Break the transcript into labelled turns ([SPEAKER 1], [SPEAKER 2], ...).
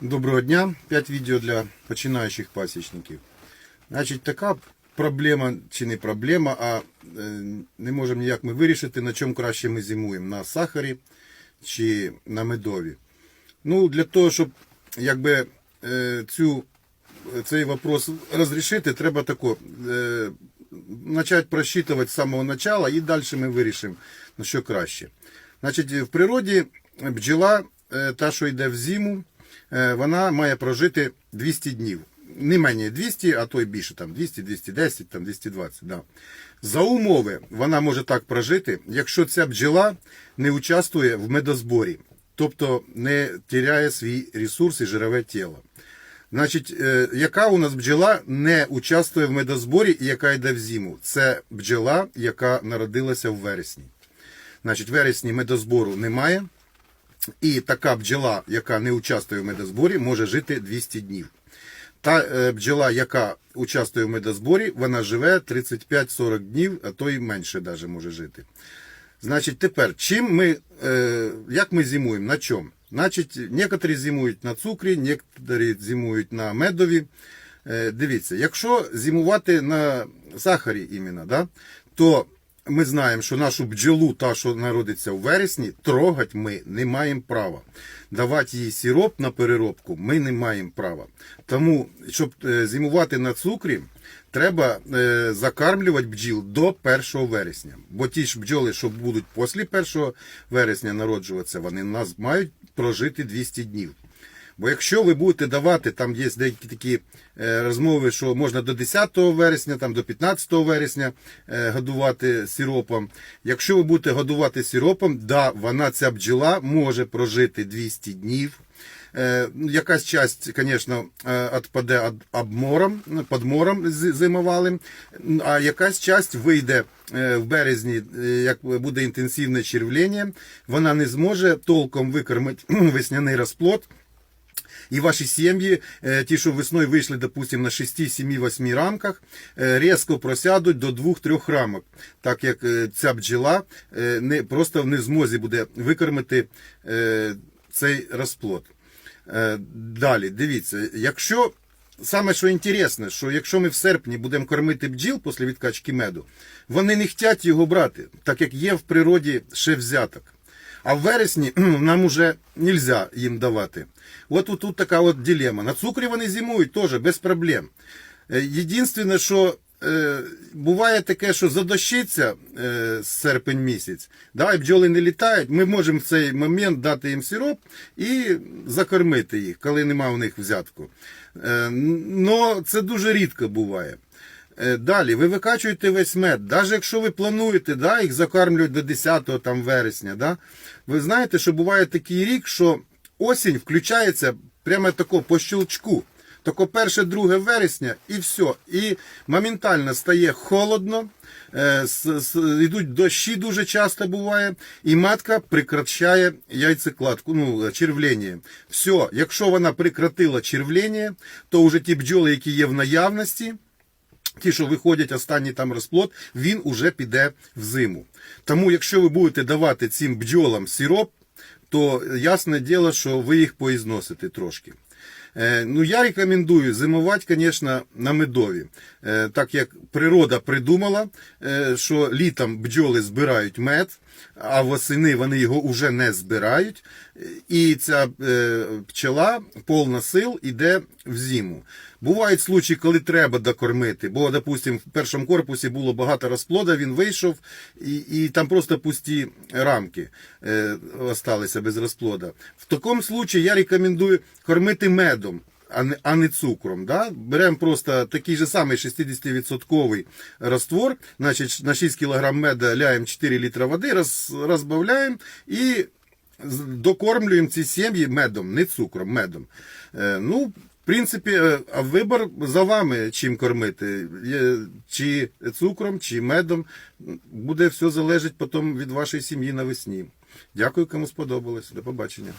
[SPEAKER 1] Доброго дня. 5 відео для починаючих пасічників. Значить, така проблема, чи не проблема, а е, не можемо ніяк ми вирішити, на чому краще ми зимуємо, на сахарі чи на медові. Ну, для того, щоб якби е, цю, цей вопрос розрішити, треба тако. Е, Начать просчитувати з самого начала і далі ми вирішимо, на що краще. Значить, в природі бджола, е, та, що йде в зиму, е, вона має прожити 200 днів. Не менше 200, а то й більше, там 200, 210, там 220. Да. За умови вона може так прожити, якщо ця бджола не участвує в медозборі, тобто не тіряє свій ресурс і жирове тіло. Значить, е, яка у нас бджола не участвує в медозборі і яка йде в зиму? Це бджола, яка народилася в вересні. Значить, вересні медозбору немає. І така бджола, яка не участвує в медозборі, може жити 200 днів. Та е, бджола, яка участвує в медозборі, вона живе 35-40 днів, а то й менше даже може жити. Значить, тепер, чим ми, е, як ми зимуємо, на чому? Значить, некоторі зимують на цукрі, некоторі зимують на медові. Е, дивіться, якщо зимувати на сахарі іменно, да, то ми знаємо, що нашу бджолу, та, що народиться в вересні, трогати ми не маємо права. Давати їй сироп на переробку ми не маємо права. Тому, щоб е, зимувати на цукрі, треба е, закармлювати бджіл до 1 вересня. Бо ті ж бджоли, що будуть після 1 вересня народжуватися, вони нас мають прожити 200 днів. Бо якщо ви будете давати, там є деякі такі е, розмови, що можна до 10 вересня, там до 15 вересня е, годувати сиропом. Якщо ви будете годувати сиропом, да, вона ця бджола може прожити 200 днів. Е, якась часть, звісно, відпаде від обмором, подмором зимовалим, а якась часть вийде в березні, як буде інтенсивне червлення, вона не зможе толком викормити весняний розплод. І ваші сім'ї, е, ті, що весною вийшли, допустимо, на 6, 7, 8 рамках, е, різко просядуть до 2-3 рамок, так як е, ця бджола е, не, просто не в змозі буде викормити цей розплод. Далі, дивіться, якщо саме що інтересне, що якщо ми в серпні будемо кормити бджіл після відкачки меду, вони не хочуть його брати, так як є в природі ще взяток. А в вересні нам уже нельзя їм давати. От тут, тут така от дилема. На цукрі вони зимують теж без проблем. Е, Єдине, що е, буває таке, що задощиться е, серпень місяць, да, і бджоли не літають, ми можемо в цей момент дати їм сироп і закормити їх, коли нема у них взятку. Но це дуже рідко буває. Е, Далі, ви викачуєте весь мед. Навіть якщо ви плануєте да, їх закармлювати до 10 там, вересня, да, ви знаєте, що буває такий рік, що осінь включається прямо тако по щелчку. Тако перше, друге вересня і все. І моментально стає холодно, е, с- с- йдуть дощі дуже часто буває, і матка прекращає яйцекладку, ну, червлення. Все, якщо вона прекратила червлення, то вже ті бджоли, які є в наявності, ті, що виходять останній там розплод, він уже піде в зиму. Тому, якщо ви будете давати цим бджолам сироп, то ясне діло, що ви їх поізносите трошки. Е, Ну, я рекомендую зимувати, звісно, на медові. Е, Так як природа придумала, е, що літом бджоли збирають мед, а восени вони його вже не збирають. І ця пчела повна сил іде в зиму. Бувають случаї, коли треба докормити, бо, допустимо, в першому корпусі було багато розплода, він вийшов, і, і там просто пусті рамки осталися без розплода. В такому случаї я рекомендую кормити медом. А не, а не цукром. Да? Беремо просто такий же самий 60% раствор, значить на 6 кг меда ляємо 4 літра води, роз, розбавляємо і докормлюємо ці сім'ї медом, не цукром, медом. Е, ну, в принципі, е, а вибір за вами, чим кормити. Чи цукром, чи медом. Буде все залежить потім від вашої сім'ї навесні. Дякую, кому сподобалось. До побачення.